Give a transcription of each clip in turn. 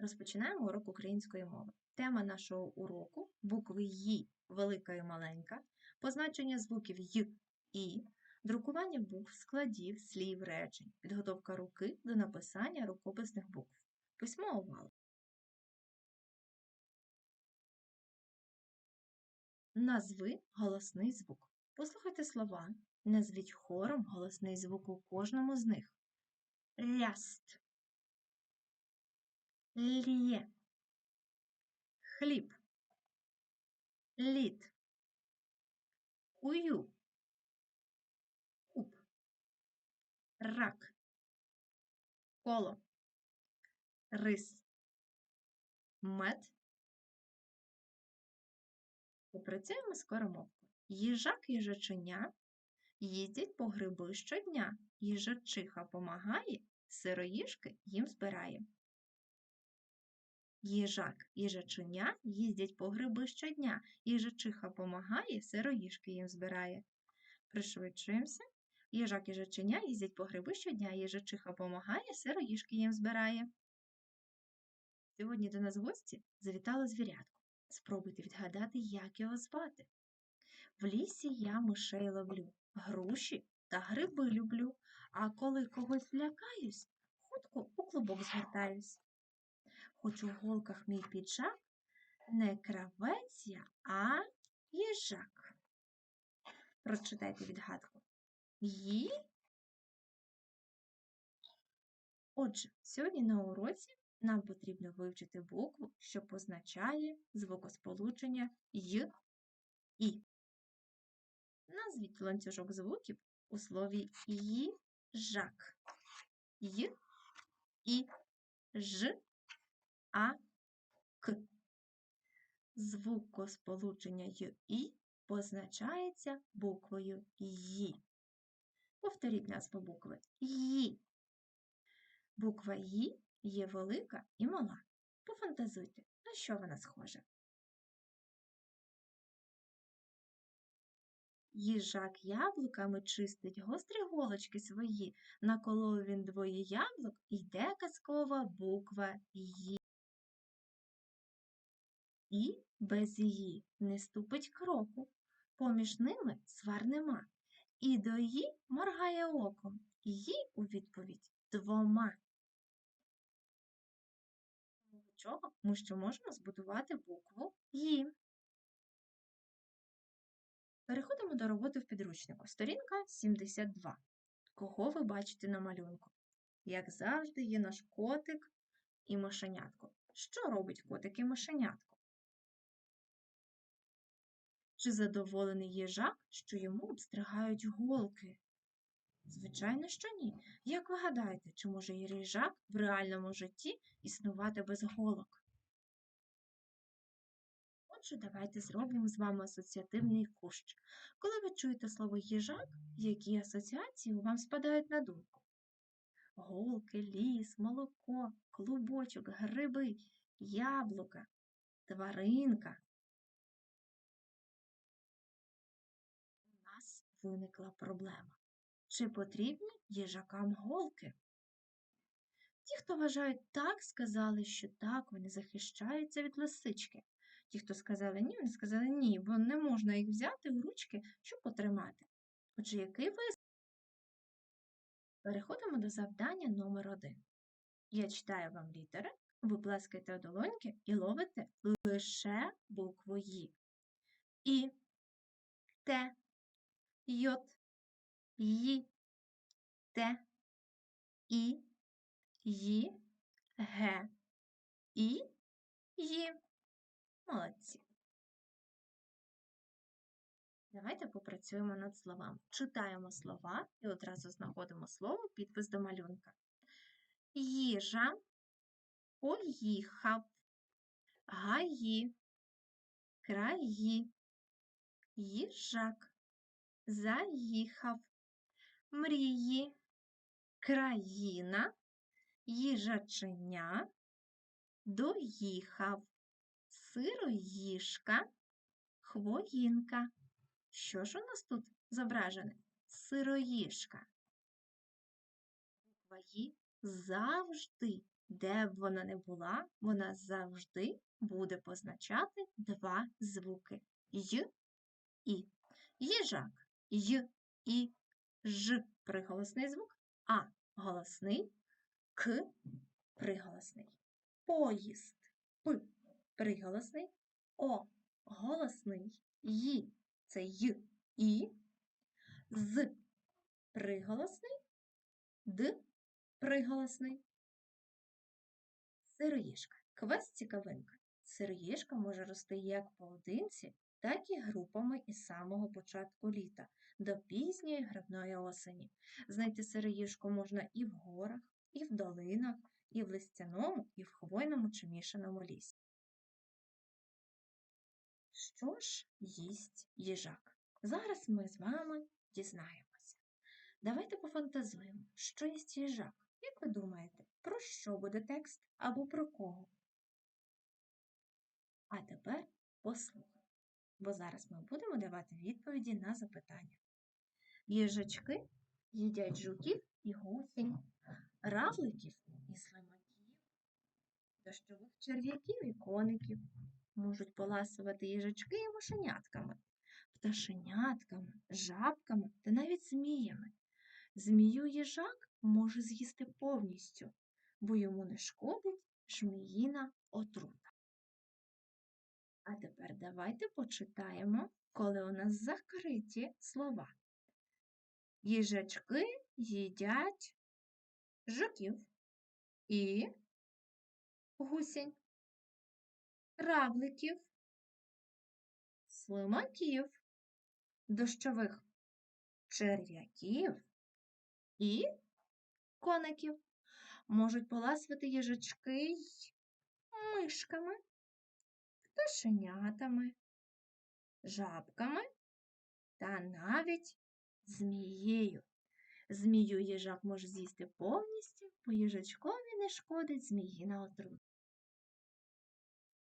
Розпочинаємо урок української мови. Тема нашого уроку букви «ї» велика і маленька, позначення звуків «й», «і», друкування букв, складів, слів, речень, підготовка руки до написання рукописних букв. Письмо овал. Назви голосний звук. Послухайте слова. Назвіть хором голосний звук у кожному з них. Ряст. Лє. Хліб. Лід. Ую. Куб. Рак. Коло. Рис. Мед. Попрацюємо скоромовку. Їжак їжаченя їздять по гриби щодня. Їжачиха помагає, сироїжки їм збирає. Їжак їжаченя їздять по гриби щодня. Їжачиха помагає, сироїжки їм збирає. Пришвидшуємося. Їжак їжаченя їздять по гриби щодня. Їжачиха помагає, сироїжки їм збирає. Сьогодні до нас гості завітало звірятко. Спробуйте відгадати, як його звати. В лісі я мишей ловлю, груші та гриби люблю, а коли когось лякаюсь, хутко у клубок згортаюсь. Хоч у голках мій піджак, не кравець а їжак. Прочитайте відгадку. Ї. Отже, сьогодні на уроці нам потрібно вивчити букву, що позначає звукосполучення й і. Назвіть ланцюжок звуків у слові їжак. Й, і, ж, а, к. Звукосполучення й і позначається буквою Ї. Повторіть назву букви Ї. Буква Ї є велика і мала. Пофантазуйте, на що вона схожа. Їжак яблуками чистить гострі голочки свої, наколов він двоє яблук, йде казкова буква Ї. І без її не ступить кроку, поміж ними свар нема. І до її моргає оком, їй у відповідь двома. Чого ми ще можемо збудувати букву «Ї». Переходимо до роботи в підручнику. Сторінка 72. Кого ви бачите на малюнку? Як завжди, є наш котик і мишенятко. Що робить котик і мишенятко? Чи задоволений їжак, що йому обстригають голки? Звичайно, що ні. Як ви гадаєте, чи може їжак в реальному житті існувати без голок? Отже, давайте зробимо з вами асоціативний кущ. Коли ви чуєте слово їжак, які асоціації вам спадають на думку? Голки, ліс, молоко, клубочок, гриби, яблука, тваринка. Виникла проблема. Чи потрібні їжакам голки? Ті, хто вважають так, сказали, що так, вони захищаються від лисички. Ті, хто сказали ні, вони сказали ні, бо не можна їх взяти в ручки, щоб потримати. Отже, який висновок? Переходимо до завдання номер один. Я читаю вам літери, ви плескаєте долоньки і ловите лише букву «Ї». І, Т, Йот, Ї, Т, І, Ї, Г, І, Ї. Молодці. Давайте попрацюємо над словами. Читаємо слова і одразу знаходимо слово підпис до малюнка. Їжа поїхав, гаї, краї, їжак, заїхав, мрії, країна, їжаченя, доїхав сироїжка, хвоїнка. Що ж у нас тут зображене? Сироїжка. Буква завжди де б вона не була, вона завжди буде позначати два звуки й і. Їжак й і ж приголосний звук, а голосний к приголосний. Поїзд п приголосний, о голосний, й це й і, з приголосний, д приголосний. Сироїжка. Квест цікавинка. Сироїжка може рости як поодинці, так і групами із самого початку літа до пізньої грибної осені. Знайти сироїжку можна і в горах, і в долинах, і в листяному, і в хвойному чи мішаному лісі. Що ж їсть їжак? Зараз ми з вами дізнаємося. Давайте пофантазуємо, що їсть їжак. Як ви думаєте, про що буде текст або про кого? А тепер послухайте, бо зараз ми будемо давати відповіді на запитання. Їжачки їдять жуків і гусінь, равликів і слимаків, дощових черв'яків і коників. Можуть поласувати їжачки і мишенятками, пташенятками, жабками та навіть зміями. Змію їжак може з'їсти повністю, бо йому не шкодить жміїна отрута. А тепер давайте почитаємо, коли у нас закриті слова. Їжачки їдять жуків. І гусінь, равликів, слимаків, дощових черв'яків. І коників. Можуть поласувати їжачки й мишками, пташенятами, жабками та навіть змією. Змію їжак може з'їсти повністю, бо їжачкові не шкодить зміїна отрута.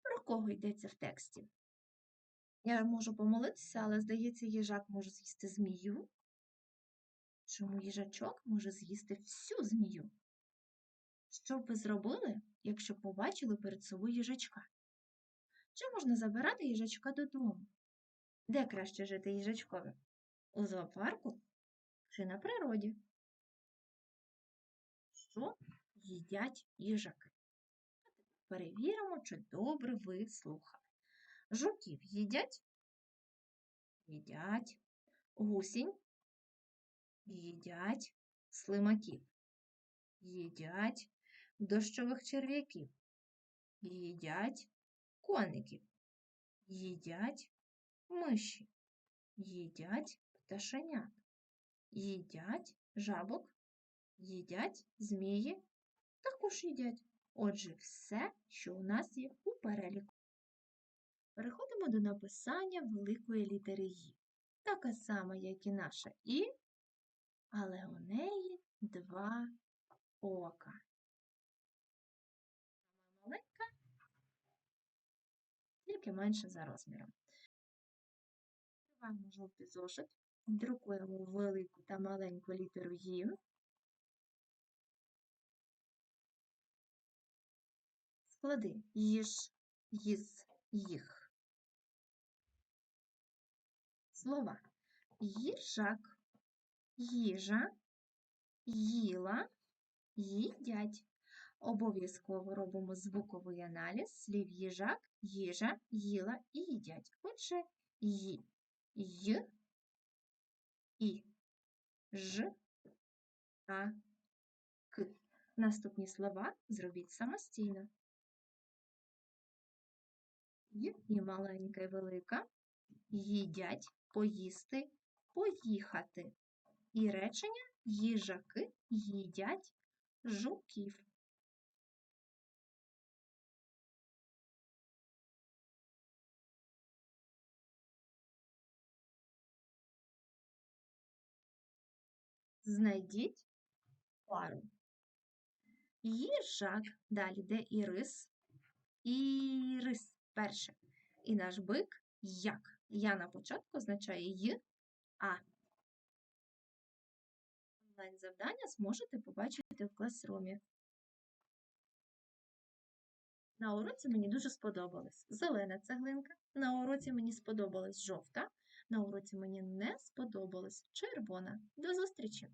Про кого йдеться в тексті? Я можу помолитися, але, здається, їжак може з'їсти змію. Чому їжачок може з'їсти всю змію? Що б ви зробили, якщо побачили перед собою їжачка? Чи можна забирати їжачка додому? Де краще жити їжачкові? У зоопарку чи на природі? Що їдять їжаки? Перевіримо, чи добре ви слухали. Жуків їдять? Їдять. Гусінь їдять слимаків, їдять дощових черв'яків, їдять коників, їдять миші, їдять пташенят, їдять жабок, їдять змії, також їдять. Отже, все, що у нас є у переліку. Переходимо до написання великої літери «І». Така сама, як і наша І, але у неї два ока. Маленька, тільки менше за розміром. Відкриваємо жовтий зошит, друкуємо велику та маленьку літеру «Ї». Склади їж, їз, їх. Слова їжак, їжа, їла, їдять. Обов'язково робимо звуковий аналіз слів їжак, їжа, їла і їдять. Отже, ї, й, і, ж, а, к. Наступні слова зробіть самостійно. Й і маленька і велика їдять, поїсти, поїхати. І речення їжаки їдять жуків. Знайдіть пару. Їжак, далі де ірис, ірис перше. І наш бик як. Я на початку означає й, а. Онлайн завдання зможете побачити в класрумі. На уроці мені дуже сподобалась зелена цеглинка, на уроці мені сподобалась жовта, на уроці мені не сподобалось. червона. До зустрічі!